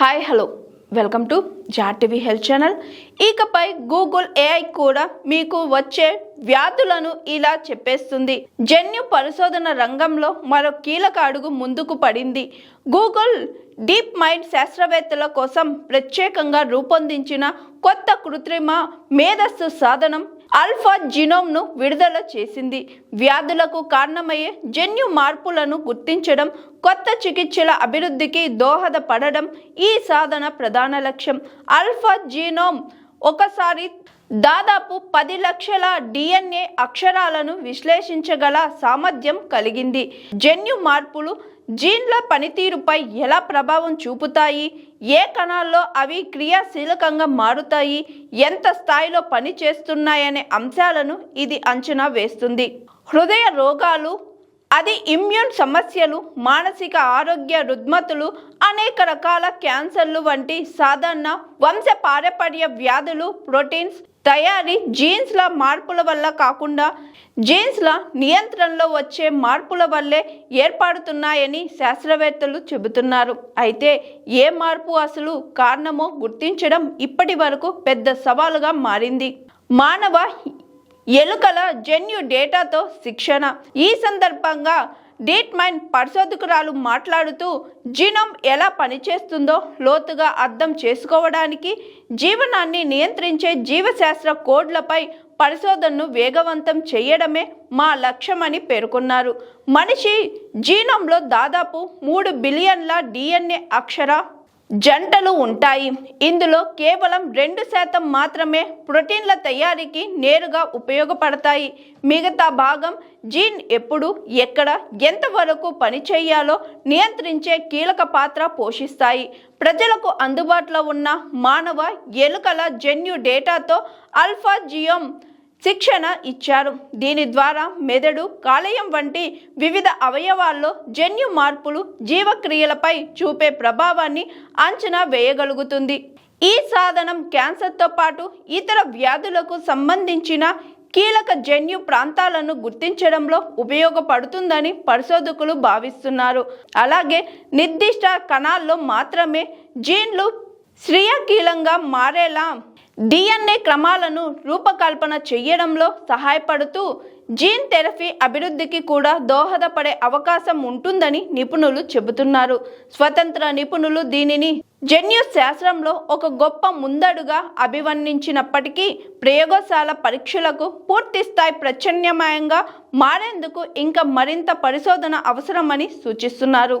Hi hello welcome to జాటీవీ health channel ఇకపై Google AI కూడా మీకు వచ్చే వ్యాధులను ఇలా చెప్పేస్తుంది. జన్యు పరిశోధన రంగంలో మరో కీలక అడుగు ముందుకు పడింది. గూగుల్ డీప్ మైండ్ శాస్త్రవేత్తల కోసం ప్రత్యేకంగా రూపొందించిన కొత్త కృత్రిమ మేధస్సు సాధనం ఆల్ఫా జీనోమ్ను విడుదల చేసింది. వ్యాధులకు కారణమయ్యే జన్యు మార్పులను గుర్తించడం కొత్త చికిత్సల అభివృద్ధికి దోహదపడడం ఈ సాధన ప్రధాన లక్ష్యం. ఆల్ఫా జీనోమ్ ఒకసారి దాదాపు పది లక్షల డిఎన్ఏ అక్షరాలను విశ్లేషించగల సామర్థ్యం కలిగింది. జన్యు మార్పులు జీన్ల పనితీరుపై ఎలా ప్రభావం చూపుతాయి? ఏ కణాల్లో అవి క్రియాశీలకంగా మారుతాయి? ఎంత స్థాయిలో పని చేస్తున్నాయనే అంశాలను ఇది అంచనా వేస్తుంది. హృదయ రోగాలు అది ఇమ్యూన్ సమస్యలు మానసిక ఆరోగ్య రుగ్మతులు అనేక రకాల క్యాన్సర్లు వంటి సాధారణ వంశపారపర్య వ్యాధులు ప్రోటీన్స్ తయారీ జీన్స్ల మార్పుల వల్ల కాకుండా జీన్స్ల నియంత్రణలో వచ్చే మార్పుల వల్లే ఏర్పడుతున్నాయని శాస్త్రవేత్తలు చెబుతున్నారు. అయితే ఏ మార్పు అసలు కారణమో గుర్తించడం ఇప్పటి వరకు పెద్ద సవాలుగా మారింది. మానవ ఎలుకల జన్యు డేటాతో శిక్షణ. ఈ సందర్భంగా డీట్ మైండ్ పరిశోధకురాలు మాట్లాడుతూ జీనోమ్ ఎలా పనిచేస్తుందో లోతుగా అర్థం చేసుకోవడానికి జీవనాన్ని నియంత్రించే జీవశాస్త్ర కోడ్లపై పరిశోధనను వేగవంతం చేయడమే మా లక్ష్యమని పేర్కొన్నారు. మనిషి జీనంలో దాదాపు మూడు బిలియన్ల డిఎన్ఏ అక్షర జంటలు ఉంటాయి. ఇందులో కేవలం రెండు శాతం మాత్రమే ప్రోటీన్ల తయారీకి నేరుగా ఉపయోగపడతాయి. మిగతా భాగం జీన్ ఎప్పుడు ఎక్కడ ఎంతవరకు పనిచేయాలో నియంత్రించే కీలక పాత్ర పోషిస్తాయి. ప్రజలకు అందుబాటులో ఉన్న మానవ ఎలుకల జన్యు డేటాతో అల్ఫా జియోమ్ శిక్షణ ఇచ్చారు. దీని ద్వారా మెదడు కాలేయం వంటి వివిధ అవయవాల్లో జన్యు మార్పులు జీవక్రియలపై చూపే ప్రభావాన్ని అంచనా వేయగలుగుతుంది. ఈ సాధనం క్యాన్సర్తో పాటు ఇతర వ్యాధులకు సంబంధించిన కీలక జన్యు ప్రాంతాలను గుర్తించడంలో ఉపయోగపడుతుందని పరిశోధకులు భావిస్తున్నారు. అలాగే నిర్దిష్ట కణాల్లో మాత్రమే జీన్లు శ్రేయకీలంగా మారేలా డిఎన్ఏ క్రమాలను రూపకల్పన చేయడంలో సహాయపడుతూ జీన్ థెరపీ అభివృద్ధికి కూడా దోహదపడే అవకాశం ఉంటుందని నిపుణులు చెబుతున్నారు. స్వతంత్ర నిపుణులు దీనిని జన్యు శాస్త్రంలో ఒక గొప్ప ముందడుగా అభివర్ణించినప్పటికీ ప్రయోగశాల పరీక్షలకు పూర్తి స్థాయి ప్రత్యామ్నాయంగా మారేందుకు ఇంకా మరింత పరిశోధన అవసరమని సూచిస్తున్నారు.